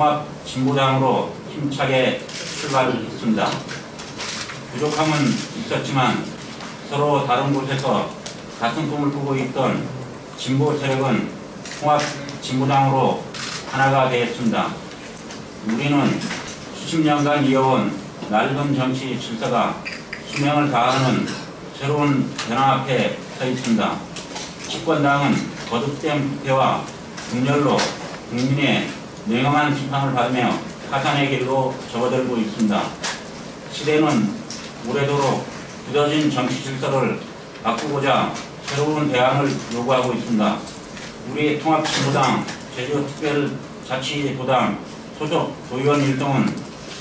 통합 진보당으로 힘차게 출발했습니다. 부족함은 있었지만 서로 다른 곳에서 같은 꿈을 꾸고 있던 진보 세력은 통합 진보당으로 하나가 되었습니다. 우리는 수십 년간 이어온 낡은 정치 질서가 수명을 다하는 새로운 변화 앞에 서 있습니다. 집권당은 거듭된 부패와 분열로 국민의 냉엄한 비판을 받으며 파산의 길로 접어들고 있습니다. 시대는 오래도록 굳어진 정치 질서를 바꾸고자 새로운 대안을 요구하고 있습니다. 우리 통합진보당 제주특별자치도당 소속 도의원 일동은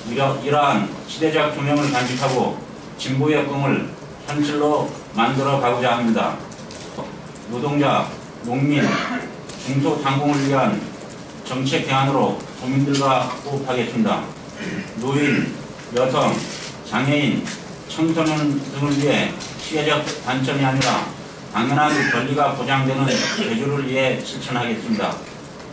이러, 이러한 시대적 조명을 간직하고 진보의 꿈을 현실로 만들어 가고자 합니다. 노동자, 농민, 중소상공을 위한 정책 대안으로 국민들과 호흡하겠습니다. 노인, 여성, 장애인, 청소년 등을 위해 시대적 관점이 아니라 당연한 권리가 보장되는 제주를 위해 실천하겠습니다.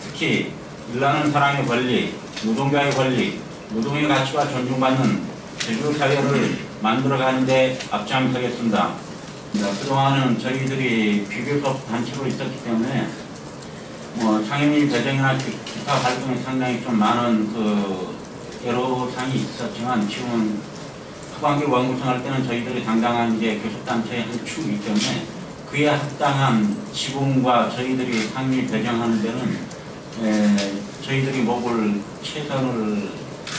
특히 일하는 사람의 권리, 노동자의 권리, 노동의 가치가 존중받는 제주 사회를 만들어가는 데 앞장서겠습니다. 그동안은 저희들이 비교섭 단체로 있었기 때문에 뭐 상임위 배정이나 기- 기타 활동에 상당히 좀 많은 그 애로사항이 있었지만 지금은 후반기 원구성 할 때는 저희들이 당당한 이제 교섭단체의 한 축이기 때문에 그에 합당한 지공과 저희들이 상임위 배정하는 데는 에, 저희들이 목을 최선을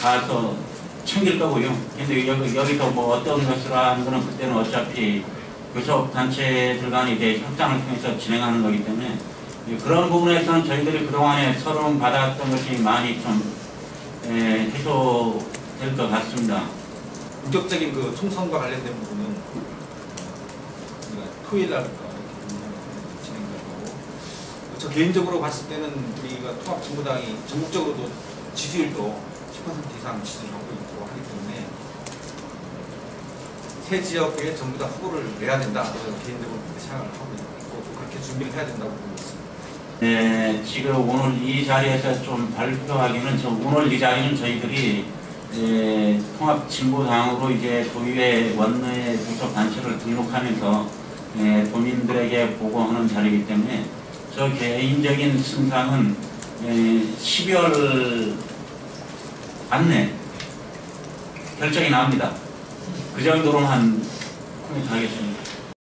다해서 챙길 거고요. 근데 여기, 여기서 뭐 어떤 것을 하는 거는 그때는 어차피 교섭단체들 간의 이제 협상을 통해서 진행하는 거기 때문에 예, 그런 부분에서는 저희들이 그동안에 서러움 받았던 것이 많이 좀 에, 해소될 것 같습니다. 본격적인 그 총선과 관련된 부분은 토요일 날 진행될 거고 저 개인적으로 봤을 때는 우리가 통합진보당이 전국적으로도 지지율도 10% 이상 지지를 하고 있고 하기 때문에 새 지역에 전부 다 후보를 내야 된다. 저는 개인적으로 그렇게 생각을 하고 있고 또 그렇게 준비를 해야 된다고 보고 있습니다. 네, 지금 오늘 이 자리에서 좀 발표하기는 저 오늘 이 자리는 저희들이 에, 통합 진보당으로 이제 도의회 원내 부속 단체를 등록하면서 에, 도민들에게 보고하는 자리이기 때문에 저 개인적인 승상은 에, 12월 안내 결정이 납니다. 그 정도로만 코멘트 하겠습니다.